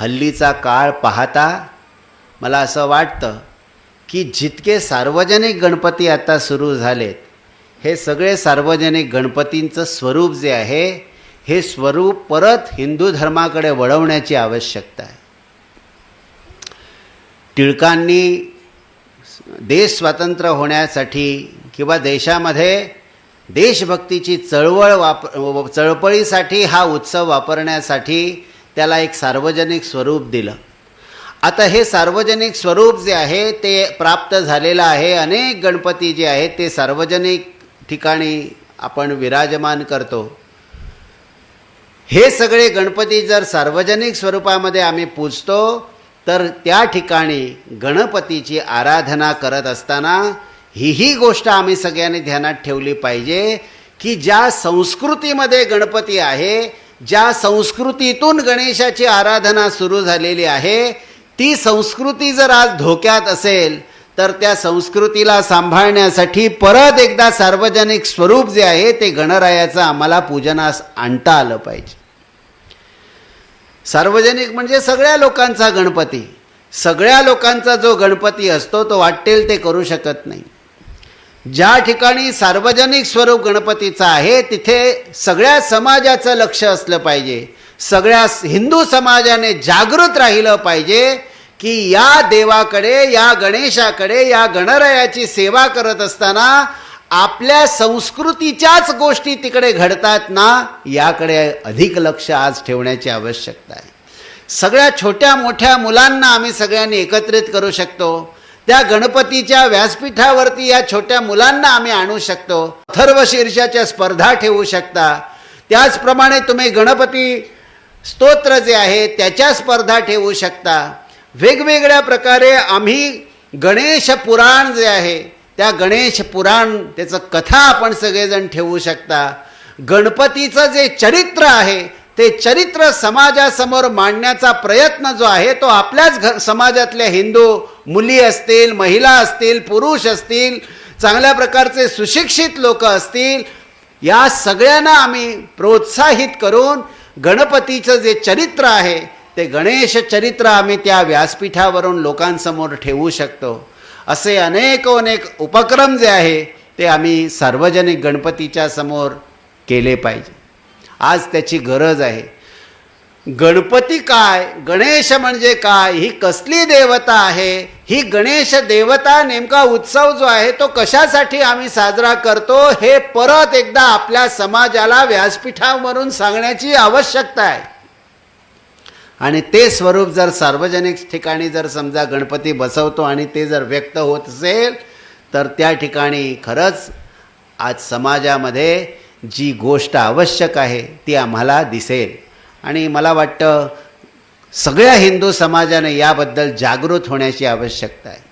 हल्लीचा काळ पाहता मला असं वाटतं की जितके सार्वजनिक गणपती आता सुरू झालेत हे सगळे सार्वजनिक गणपतींचं स्वरूप जे आहे हे स्वरूप परत हिंदू धर्माकडे वळवण्याची आवश्यकता आहे. टिळकांनी देश स्वतंत्र होण्यासाठी किंवा देशामध्ये देशभक्तीची चळवळ वाप चळपळीसाठी हा उत्सव वापरण्यासाठी त्याला एक सार्वजनिक स्वरूप दिलं. आता हे सार्वजनिक स्वरूप जे आहे ते प्राप्त झालेलं आहे. अनेक गणपती जे आहेत ते सार्वजनिक ठिकाणी आपण विराजमान करतो. हे सगळे गणपती जर सार्वजनिक स्वरूपामध्ये आम्ही पूजतो तर त्या ठिकाणी गणपतीची आराधना करत असताना हीही गोष्ट आम्ही सगळ्यांनी ध्यानात ठेवली पाहिजे की ज्या संस्कृतीमध्ये गणपती आहे ज्या संस्कृतीतून गणेशाची आराधना सुरू झालेली आहे ती संस्कृती जर आज धोक्यात असेल तर त्या संस्कृतीला सांभाळण्यासाठी परत एकदा सार्वजनिक स्वरूप जे आहे ते गणरायाचं आम्हाला पूजनास आणता आलं पाहिजे. सार्वजनिक म्हणजे सगळ्या लोकांचा गणपती. सगळ्या लोकांचा जो गणपती असतो तो वाटेल ते करू शकत नाही. ज्या ठिकाणी सार्वजनिक स्वरूप गणपतीचं आहे तिथे सगळ्या समाजाचं लक्ष असलं पाहिजे. सगळ्या हिंदू समाजाने जागृत राहिलं पाहिजे की या देवाकडे या गणेशाकडे या गणरायाची सेवा करत असताना आपल्या संस्कृतीच्याच गोष्टी तिकडे घडतात ना याकडे अधिक लक्ष आज ठेवण्याची आवश्यकता आहे. सगळ्या छोट्या मोठ्या मुलांना आम्ही सगळ्यांनी एकत्रित करू शकतो. त्या गणपतीच्या व्यासपीठावरती या छोट्या मुलांना आम्ही आणू शकतो. अथर्व शीर्षाच्या स्पर्धा ठेवू शकता. त्याचप्रमाणे तुम्ही गणपती स्तोत्र जे आहे त्याच्या स्पर्धा ठेवू शकता. वेगवेगळ्या प्रकारे आम्ही गणेश पुराण जे आहे त्या गणेश पुराण त्याचं कथा आपण सगळेजण ठेवू शकता. गणपतीचं जे चरित्र आहे ते चरित्र समाजासमोर मांडण्याचा प्रयत्न जो आहे तो आपल्याच घ समाजातल्या हिंदू मुली असतील महिला असतील पुरुष असतील चांगल्या प्रकारचे सुशिक्षित लोक असतील या सगळ्यांना आम्ही प्रोत्साहित करून गणपतीचं जे चरित्र आहे ते गणेश चरित्र आम्ही त्या व्यासपीठावरून लोकांसमोर ठेवू शकतो. असे अनेक अनेक उपक्रम जे आहे ते आम्ही सार्वजनिक गणपतीच्या समोर केले पाहिजे. आज त्याची गरज आहे. गणपती काय? गणेश म्हणजे काय? ही कसली देवता आहे? ही गणेश देवता नेमका उत्सव जो आहे तो कशासाठी आम्ही साजरा करतो? हे परत एकदा आपल्या समाजाला व्यासपीठावरून सांगण्याची आवश्यकता आहे. आणि ते स्वरूप जर सार्वजनिक ठिकाणी जर समजा गणपती बसवतो आणि ते जर व्यक्त होत असेल तर त्या ठिकाणी खरंच आज समाजामध्ये जी गोष्ट आवश्यक आहे ती आम्हाला दिसेल. आणि मला वाटतं सगळ्या हिंदू समाजाने याबद्दल जागृत होण्याची आवश्यकता आहे.